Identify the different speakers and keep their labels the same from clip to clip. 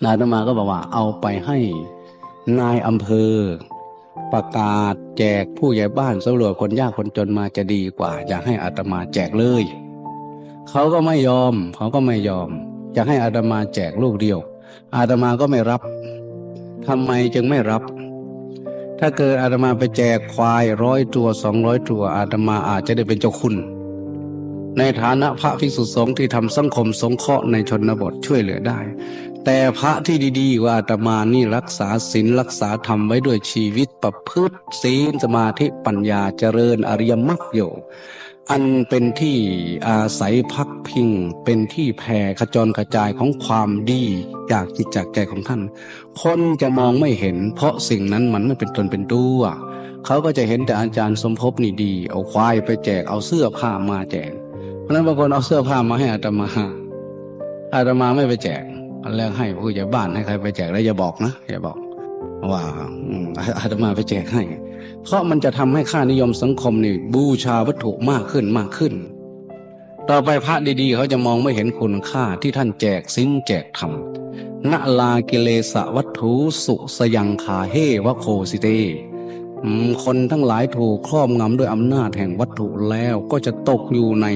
Speaker 1: อาตมาก็บอกว่าเอาไปให้นายอำเภอ ประกาศแจกผู้ใหญ่บ้านสำรวจคนยากคนจนมาจะดีกว่า อยากให้อาตมาแจกเลย เขาก็ไม่ยอม เขาก็ไม่ยอมอยากให้อาตมาแจกลูกเดียว อาตมาก็ไม่รับทำไมจึงไม่รับ ถ้าเกิดอาตมาไปแจกควายร้อยตัวสองร้อยตัว อาตมาอาจจะได้เป็นเจ้าคุณ ในฐานะพระภิกษุสงฆ์ที่ทำสังคมสงเคราะห์ในชนบทช่วยเหลือได้ แต่พระที่ดีๆว่าอาตมานี่รักษาศีลรักษาธรรมไว้ด้วยชีวิตประพฤติศีลสมาธิปัญญาเจริญอริยมรรคอยู่อันเป็นที่อาศัยพักพิง เป็นที่แผ่ขจรกระจายของความดีจากจิตจากใจของท่าน คนจะมองไม่เห็น เพราะสิ่งนั้นมันไม่เป็นตนเป็นตัวเขาก็จะเห็นแต่อาจารย์สมภพนี่ดี เอาควายไปแจกเอาเสื้อผ้ามาแจก เพราะฉะนั้นบางคนเอาเสื้อผ้ามาให้อาตมาอาตมาไม่ไปแจก อันแรกให้ผู้ใหญ่บ้านให้ใครไปแจกแล้วอย่าบอกนะอย่าบอก ว่าอาตมาไปแจกให้ เพราะมันจะทำให้ค่านิยมสังคมนี่บูชาวัตถุมากขึ้นมากขึ้น ต่อไปพระดีๆ เขาจะมองไม่เห็นคุณค่าที่ท่านแจกสิ้นแจกธรรมณลากิเลสวัตถุสุสยังคาเฮวโคสิเตคนทั้งหลายถูกครอบงำด้วยอำนาจแห่งวัตถุแล้วก็จะตกอยู่ใน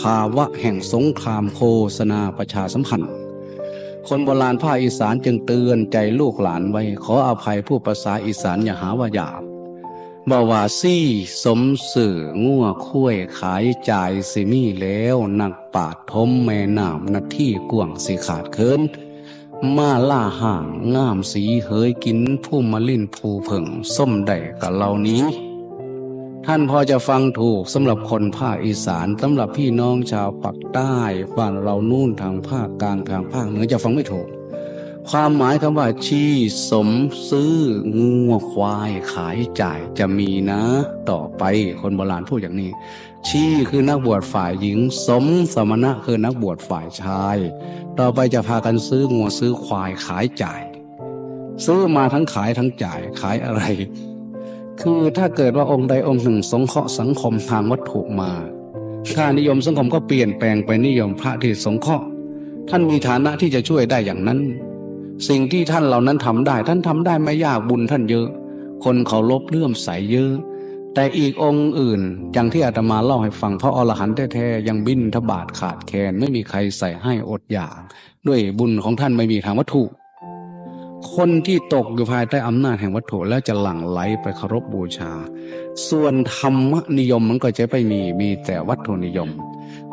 Speaker 1: ภาวะแห่งสงครามโฆษณาประชาสัมพันธ์ คนโบราณภาคอีสานจึงเตือนใจลูกหลานไว้ ขออภัยผู้ภาษาอีสานอย่าหาว่าหยาบบอกว่าซี่สมสื่องัวคุ้ยขายจ่ายสิมีแล้วนักปราดทมแม่น้ำนาที่กวางสิขาดเคินมาล่าห่างงามสีเฮยกินผู้มาลิ่นผู้เผิงส้มได้กับเหล่านี้ ท่านพอจะฟังถูกสำหรับคนภาคอีสานสำหรับพี่น้องชาวปักใต้บ้านเรานู่นทางภาคกลางทางภาคเหนือจะฟังไม่ถูก ความหมายคำว่าชี้สมซื้องัวควายขายจ่ายจะมีนะ ต่อไปคนโบราณพูดอย่างนี้ ชี้คือนักบวชฝ่ายหญิง สมสมณะคือนักบวชฝ่ายชาย ต่อไปจะพากันซื้องัวซื้อควายขายจ่าย ซื้อมาทั้งขายทั้งจ่ายขายอะไร คือถ้าเกิดว่าองค์ใดองค์หนึ่ง สงเคราะห์สังคมทางวัตถุมาค่านิยมสังคมก็เปลี่ยนแปลงไปนิยมพระที่สงเคราะห์ท่านมีฐานะที่จะช่วยได้อย่างนั้น สิ่งที่ท่านเหล่านั้นทำได้ ท่านทำได้ไม่ยากบุญท่านเยอะ คนเขาลบเลื่อมใสเยอะ แต่อีกองค์อื่นอย่างที่อาตมาเล่าให้ฟังพระอรหันต์แท้ๆยังบินทบาทขาดแคลนไม่มีใครใส่ให้อดอยากด้วยบุญของท่านไม่มีทางวัตถุ คนที่ตกอยู่ภายใต้อำนาจแห่งวัตถุแล้วจะหลั่งไหลไปเคารพบูชา ส่วนธรรมนิยมมันก็จะไม่มีมีแต่วัตถุนิยม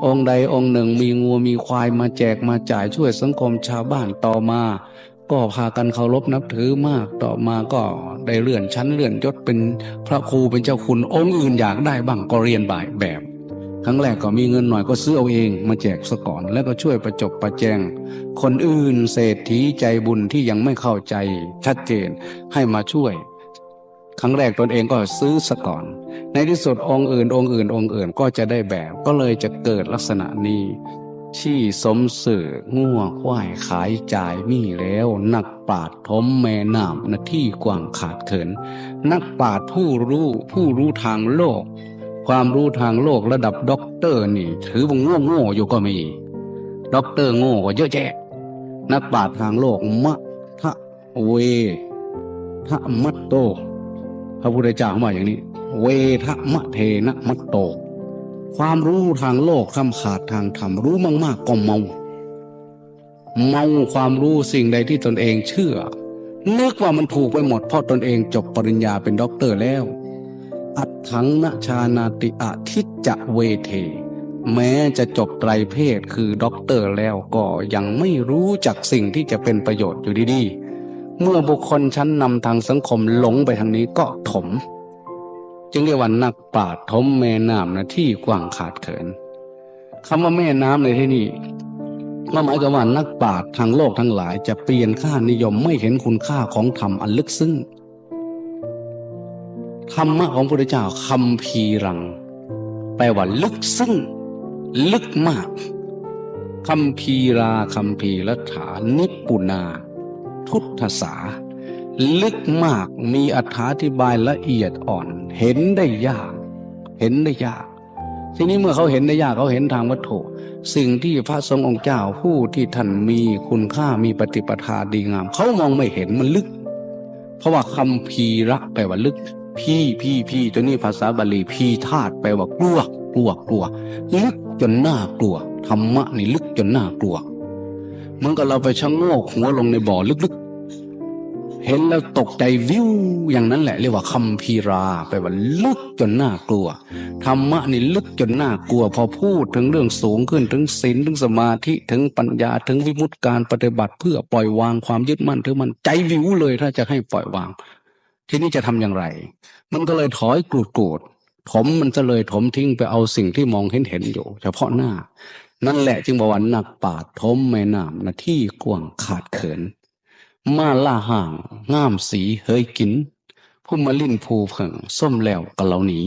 Speaker 1: องค์ใดองค์หนึ่งมีงัวมีควายมาแจกมาจ่ายช่วยสังคมชาวบ้านต่อมา ก็พากันเคารพนับถือมากต่อมาก็ได้เลื่อนชั้นเลื่อนยศเป็นพระครูเป็นเจ้าคุณองค์อื่นอยากได้บ้างก็เรียนบ่ายแบบ รั้งแรกก็มีเงินหน่อยก็ซื้อเอาเองมาแจกซะก่อน แล้วก็ช่วยประจบประแจง คนอื่นเศรษฐีใจบุญที่ยังไม่เข้าใจชัดเจนให้มาช่วย ครั้งแรกตนเองก็ซื้อซะก่อน ในที่สุดองค์อื่น องค์อื่น องค์อื่นก็จะได้แบบ ก็เลยจะเกิดลักษณะนี้ที่สมสื่อง่วควายขายจ่ายมีแล้วนักปราดทมแม่น้ำนาที่กว้างขาดเขิน นักปราดผู้รู้ผู้รู้ทางโลก ความรู้ทางโลกระดับด็อกเตอร์นี่ ถือว่าโง่โง่อยู่ก็มี ด็อกเตอร์โง่ก็เยอะแยะ นักปราชญ์ทางโลกมะทะเวทะมัตโต พระพุทธเจ้าว่าอย่างนี้ เวทะมะเทนะมัตโต ความรู้ทางโลกคำขาดทางธรรมรู้มากๆก็เมา เมาความรู้สิ่งใดที่ตนเองเชื่อนึกว่ามันถูกไปหมดเพราะตนเองจบปริญญาเป็นด็อกเตอร์แล้ว อัตถังนชานาติอาทิจะเวเท แม้จะจบไตรเพศคือด็อกเตอร์แล้วก็ยังไม่รู้จักสิ่งที่จะเป็นประโยชน์อยู่ดีๆ เมื่อบุคคลชั้นนำทางสังคมหลงไปทางนี้ก็ถม จึงเรียกว่านักปราดถมแม่น้ำนะที่กว้างขาดเขินคำว่าแม่น้ำในที่นี้ก็หมายความว่านักปราชญ์ทางโลกทั้งหลายจะเปลี่ยนค่านิยมไม่เห็นคุณค่าของธรรมอันลึกซึ้ง ธรรมะของพระพุทธเจ้าคำพีรัง แปลว่าลึกซึ้งลึกมากคำพีราคำพีรัฐานิปุนา ทุตถสาลึกมากมีอธิบายละเอียดอ่อน เห็นได้ยาก เห็นได้ยาก ทีนี้เมื่อเขาเห็นได้ยากเขาเห็นทางวัตถุ สิ่งที่พระสงฆ์องค์เจ้าผู้ที่ท่านมีคุณค่ามีปฏิปทาดีงาม เขามองไม่เห็นมันลึก เพราะว่าคำพีระแปลว่าลึก พี่พี่พี่ตัวนี้ภาษาบาลีพี่ธาตุแปลว่ากลัวกลัวกลัวลึกจนน่ากลัวธรรมะนี่ลึกจนน่ากลัวเหมือนกับเราไปชะโงกหัวลงในบ่อลึกๆ เห็นแล้วตกใจวิวอย่างนั้นแหละ เรียกว่าคำพีราแปลว่าลึกจนน่ากลัวธรรมะนี่ลึกจนน่ากลัว พอพูดถึงเรื่องสูงขึ้นถึงศีลถึงสมาธิถึงปัญญาถึงวิมุตติการปฏิบัติเพื่อปล่อยวางความยึดมั่นถือมันใจวิวเลยถ้าจะให้ปล่อยวาง ทีนี้จะทำอย่างไร มันก็เลยถอยกรูดกรูดถมมันจะเลยถมทิ้งไปเอาสิ่งที่มองเห็นเห็นอยู่ เฉพาะหน้า นั่นแหละจึงบอกว่านักปาดทมแม่น้ำนาที่กว้างขาดเขิน มาล่าห่าง ง่ามสีเฮยกิน ผู้มาลิ้นภูเผิง ส้มแล้วกับเราหนี